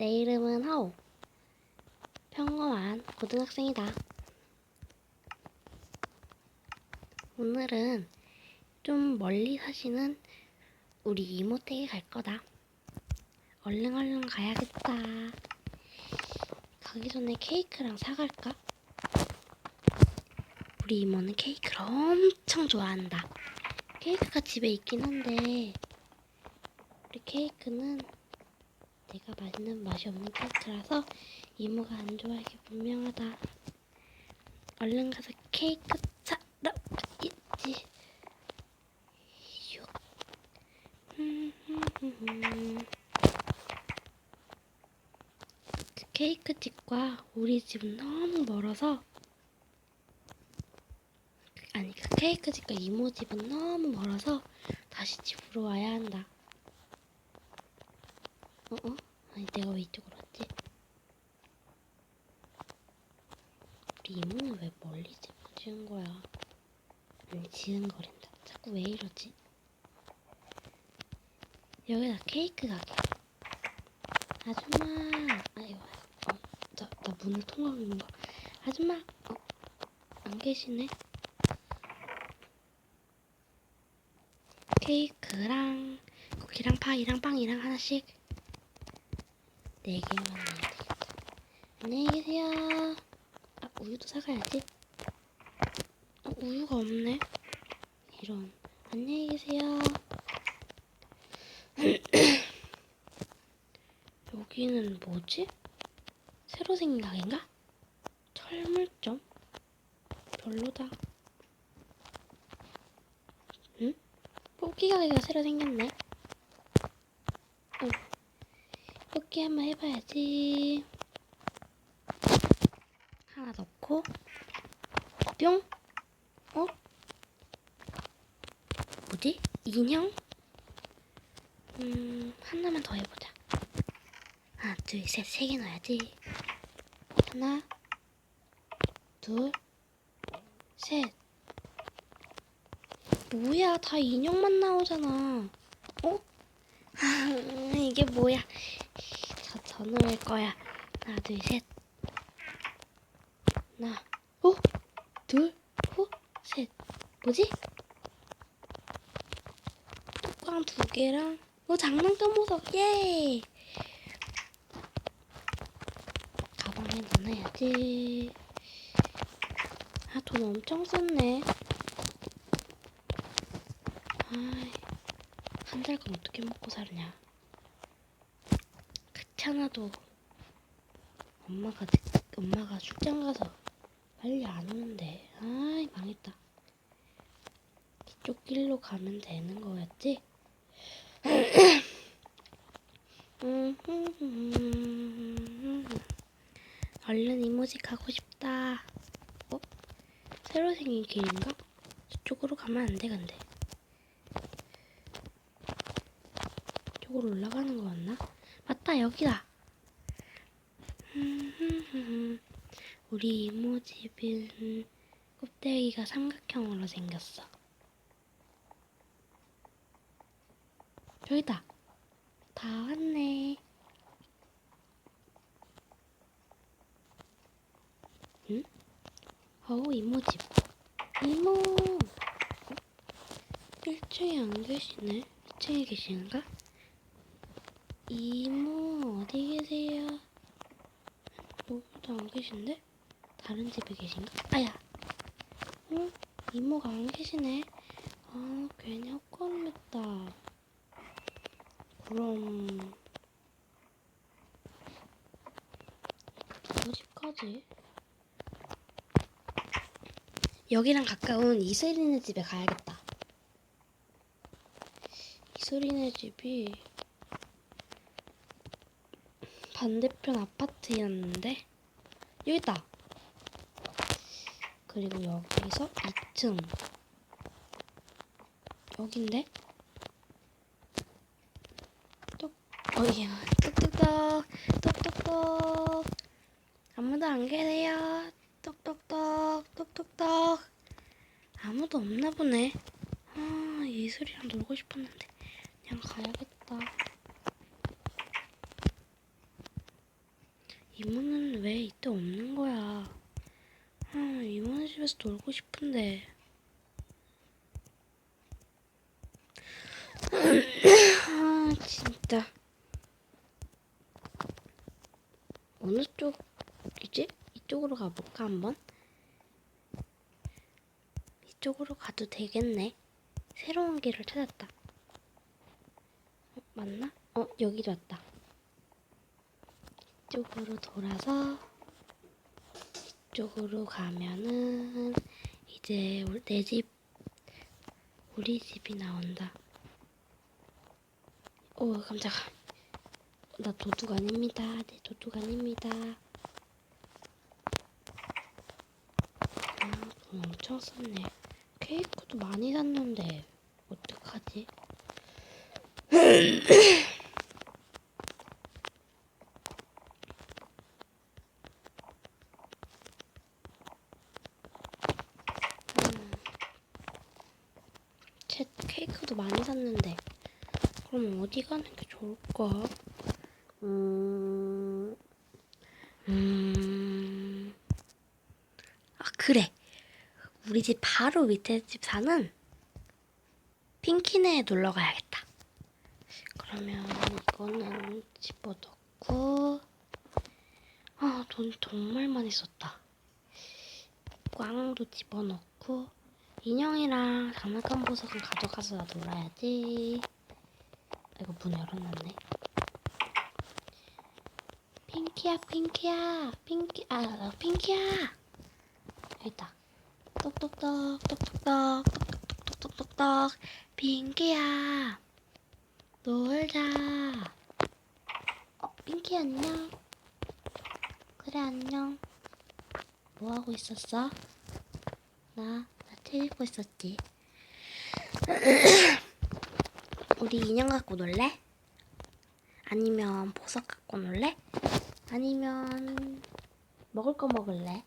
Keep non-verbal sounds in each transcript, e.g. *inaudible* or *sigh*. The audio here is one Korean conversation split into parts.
내 이름은 하오. 평범한 고등학생이다. 오늘은 좀 멀리 사시는 우리 이모 댁에 갈 거다. 얼른 얼른 가야겠다. 가기 전에 케이크랑 사갈까? 우리 이모는 케이크를 엄청 좋아한다. 케이크가 집에 있긴 한데 우리 케이크는 내가 맛있는 맛이 없는 케이크라서 이모가 안 좋아하기 분명하다. 얼른 가서 케이크 사러 가야지. 요. 그 케이크 집과 우리 집은 너무 멀어서 아니 그 케이크 집과 이모 집은 너무 멀어서 다시 집으로 와야 한다. 어? 어? 아니 내가 왜 이쪽으로 왔지? 우리 이모는 왜 멀리 지은 거야? 아니 지은거린다. 자꾸 왜 이러지? 여기다 케이크 가게. 아줌마. 아이고. 어, 나, 나 문을 통과하는 거. 아줌마. 어, 안 계시네. 케이크랑 쿠키랑 파이랑 빵이랑 하나씩 네 개만 넣어야 되겠다. 안녕히 계세요. 아, 우유도 사가야지. 어, 우유가 없네. 이런. 안녕히 계세요. *clears throat* 여기는 뭐지? 새로 생긴 가게인가? 철물점? 별로다. 응? 뽑기 가게가 새로 생겼네. 응. 뽑기 한번 해봐야지. 하나 넣고 뿅. 어? 뭐지? 인형? 음, 하나만 더 해보자. 하나, 둘, 셋, 세 개 넣어야지. 하나, 둘, 셋. 뭐야, 다 인형만 나오잖아. 어? 아, *laughs* 이게 뭐야? 넣을 거야. 하나, 둘, 셋. 하나, 어? 둘, 호, 셋. 뭐지? 뚜껑 두 개랑, 어, 장난감 보석, 예! 가방에 넣어야지. 아, 돈 엄청 썼네. 아이, 한 달간 어떻게 먹고 살냐. 귀찮아도 엄마가 늦- 엄마가 출장 가서 빨리 안 오는데. 아이, 망했다. 이쪽 길로 가면 되는 거였지? *clears throat* 얼른 이모지 가고 싶다. 어? 새로 생긴 길인가? 저쪽으로 가면 안 돼, 근데. 이쪽으로 올라가는 거였나? 맞다, 여기다. *laughs* 우리 이모 집은 껍데기가 삼각형으로 생겼어. 저기다. 다 왔네. 응? 어우, 이모 집. 이모! 어? 1층에 안 계시네. 2층에 계시는가? 이모, 어디 계세요? 여기도 안 계신데? 다른 집에 계신가? 아야! 응? 이모가 안 계시네. 아, 괜히 헛걸음했다. 그럼 누구 집까지? 여기랑 가까운 이슬이네 집에 가야겠다. 이슬이네 집이 반대편 아파트였는데 여기 있다. 그리고 여기서 2층 여긴데? 어이야, 똑똑똑, 똑똑똑. 아무도 안 계세요. 똑똑똑, 똑똑똑. 아무도 없나 보네. 아, 예술이랑 놀고 싶었는데 그냥 가야겠다. 이모는 왜 이때 없는 거야? 아, 이모네 집에서 놀고 싶은데. 아, 진짜. 어느 쪽이지? 이쪽으로 가볼까, 한번? 이쪽으로 가도 되겠네. 새로운 길을 찾았다. 어, 맞나? 어, 여기도 왔다. 이쪽으로 돌아서 이쪽으로 가면은 이제 내 집, 우리 집이 나온다. 오, 깜짝아. 나 도둑 아닙니다. 네, 도둑 아닙니다. 아, 돈 엄청 썼네. 케이크도 많이 샀는데, 어떡하지? *clears throat* 제 케이크도 많이 샀는데 그럼 어디 가는 게 좋을까? 음, 음, 아 그래. 우리 집 바로 밑에 집 사는 핑키네에 놀러 가야겠다. 그러면 이거는 집어넣고 아 돈 정말 많이 썼다. 꽝도 집어넣고 인형이랑 장난감 보석은 가져가서 나 놀아야지. 이거 문 열어놨네. 핑키야, 핑키야, 핑키, 아, 아, 핑키야. 여기다. 똑똑똑, 똑똑똑, 똑똑똑똑똑똑. 핑키야. 놀자. 어, 핑키 안녕. 그래, 안녕. 뭐 하고 있었어? 나, 나 책 읽고 있었지. *clears throat* 우리 인형 갖고 놀래? 아니면 보석 갖고 놀래? 아니면 먹을 거 먹을래?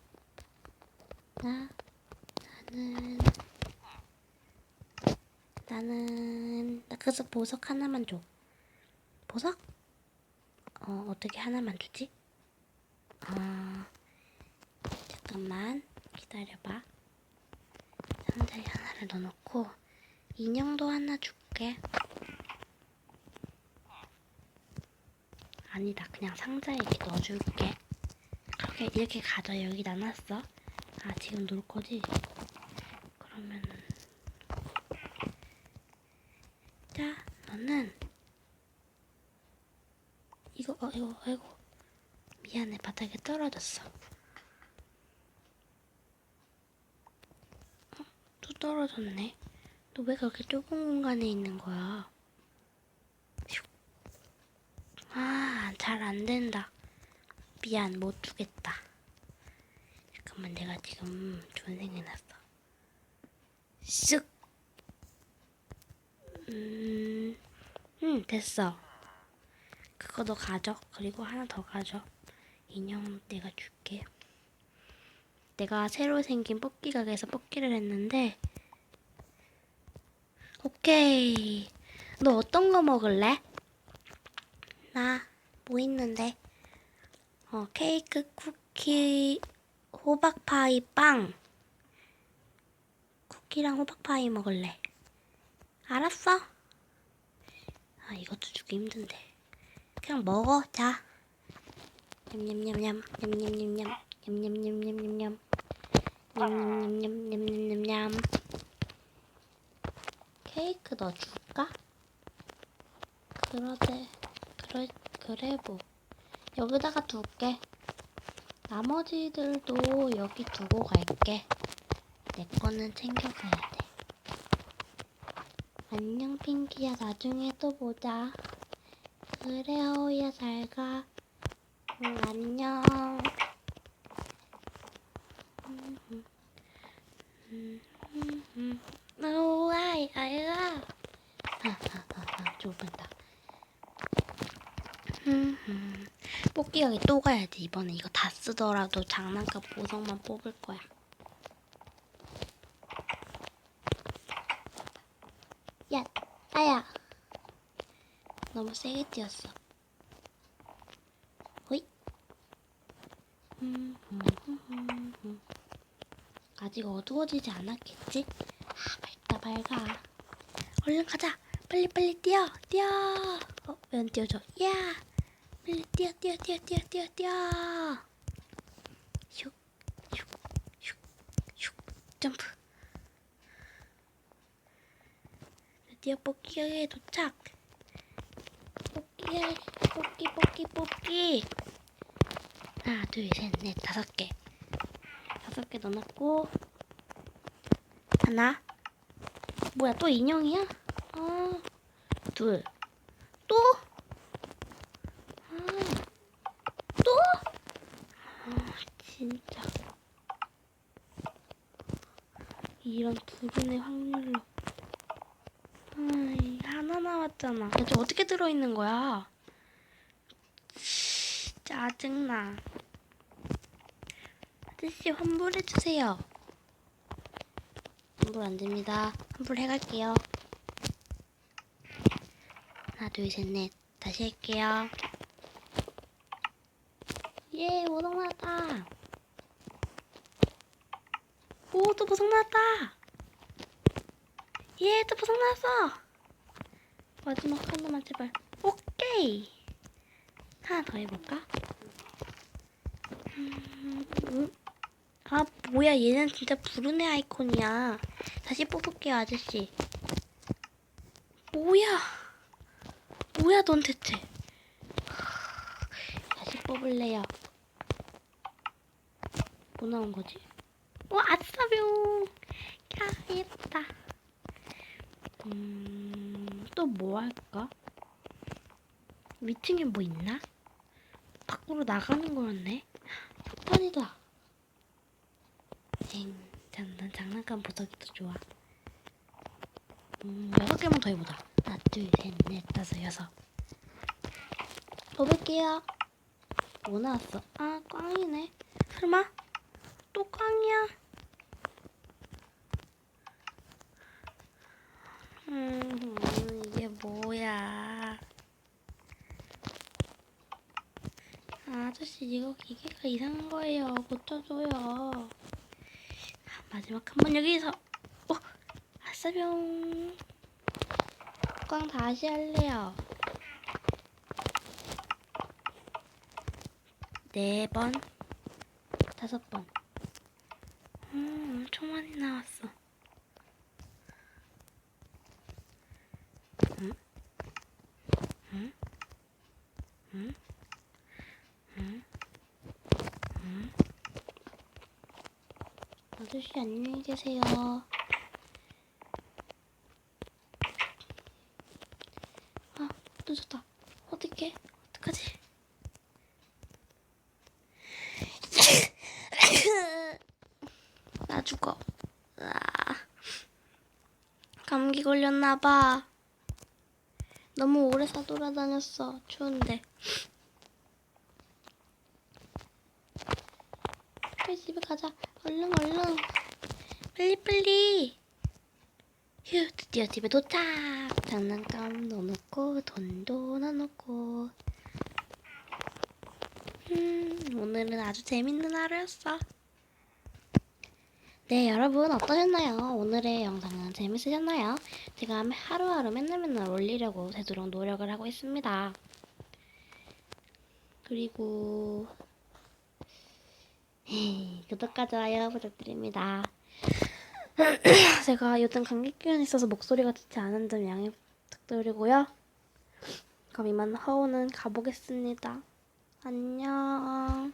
나 나는 나는 나 그래서 보석 하나만 줘. 보석? 어 어떻게 하나만 주지? 아 잠깐만 기다려봐. 상자에 하나를 넣어놓고 인형도 하나 줄게. 아니다. 그냥 상자에 이렇게 넣어줄게. 그렇게 이렇게 가져. 여기다 놨어. 아 지금 놀 거지? 그러면은 자 너는 이거 어 이거 아이고 미안해 바닥에 떨어졌어. 어, 또 떨어졌네. 너 왜 그렇게 좁은 공간에 있는 거야? 휴. 아, 잘 안 된다. 미안, 못 주겠다. 잠깐만, 내가 지금 좋은 생각 났어. 쓱. 음, 음, 됐어. 그거 너 가져. 그리고 하나 더 가져. 인형 내가 줄게. 내가 새로 생긴 뽑기 가게에서 뽑기를 했는데, 오케이. 너 어떤 거 먹을래? 나 뭐 있는데? 어, 케이크, 쿠키, 호박파이, 빵. 쿠키랑 호박파이 먹을래. 알았어. 아, 이것도 주기 힘든데. 그냥 먹어, 자. 냠냠냠냠, 냠냠냠냠, 냠냠냠냠냠 냠, 냠냠냠냠냠냠냠. 케이크 넣어줄까? 그러대. 그래, 그래, 뭐. 여기다가 둘게. 나머지들도 여기 두고 갈게. 내 거는 챙겨가야 돼. 안녕, 핑키야. 나중에 또 보자. 그래, 허우야. 잘 가. 응, 안녕. 음, 음, 음, 음, 음. 오, 아이, 아이가. *laughs* 아, 아, 아, 아, 좁은다. 음, 음. 뽑기 가게 또 가야지. 이번에 이거 다 쓰더라도 장난감 보석만 뽑을 거야. 야, 아야. 너무 세게 뛰었어. 호이. 아직 어두워지지 않았겠지? 아, 밝다, 밝아. 얼른 가자. 빨리, 빨리 뛰어, 뛰어. 어, 왜안 뛰어져? 야! 빨리 뛰어, 뛰어, 뛰어, 뛰어, 뛰어, 뛰어. 슉, 슉, 슉, 슉, 점프. 드디어 뽑기 가게에 도착. 뽑기 가게, 뽑기, 뽑기, 뽑기. 하나, 둘, 셋, 넷, 다섯 개. 다섯 개 넣어놨고 하나. 뭐야 또 인형이야? 아, 둘. 또? 아, 진짜. 이런 불운의 확률로. 아이, 하나 남았잖아. 대체 어떻게 들어있는 거야? 짜증나. 아저씨 환불해 주세요. 환불 안 됩니다. 환불 해갈게요. 하나 둘 셋 넷 다시 할게요. 예 보석 나왔다. 오 또 보석 나왔다. 예 또 보석 나왔어. 마지막 하나만 제발. 오케이. 하나 더 해볼까? 음, 아 뭐야 얘는 진짜 부르네 아이콘이야 다시 뽑을게요 아저씨 뭐야 뭐야 넌 대체 다시 뽑을래요 뭐 나온 거지? 어 아싸병 야 예쁘다 음 또 뭐 할까? 위층에 뭐 있나? 밖으로 나가는 거였네 폭탄이다. 엥, 난, 난 장난감 보석이 더 좋아. 음, 여섯 개만 더 해보자. 하나, 둘, 셋, 넷, 다섯, 여섯. 뽑을게요. 뭐 나왔어? 아, 꽝이네. 설마? 또 꽝이야? 음, 이게 뭐야. 아, 아저씨 이거 기계가 이상한 거예요. 고쳐줘요. 아, 마지막 한 번 여기서 어 아싸병 꽝 다시 할래요. 네 번, 다섯 번. 음, 엄청 많이 나왔어. 아저씨 안녕히 계세요. 아 늦었다. 어떡해? 어떡하지? 나 죽어. 아, 감기 걸렸나 봐. 너무 오래 사돌아다녔어. 추운데. 빨리 집에 가자. 얼른 얼른. 빨리 빨리. 휴 드디어 집에 도착. 장난감 넣어놓고 돈도 넣어놓고. 음 오늘은 아주 재밌는 하루였어. 네 여러분 어떠셨나요? 오늘의 영상은 재밌으셨나요? 제가 하루하루 맨날 맨날 올리려고 되도록 노력을 하고 있습니다. 그리고 *laughs* 구독과 좋아요 부탁드립니다. *clears throat* 제가 요즘 감기 기운이 있어서 목소리가 좋지 않은 점 양해 부탁드리고요. 그럼 이만 하오는 가보겠습니다. 안녕.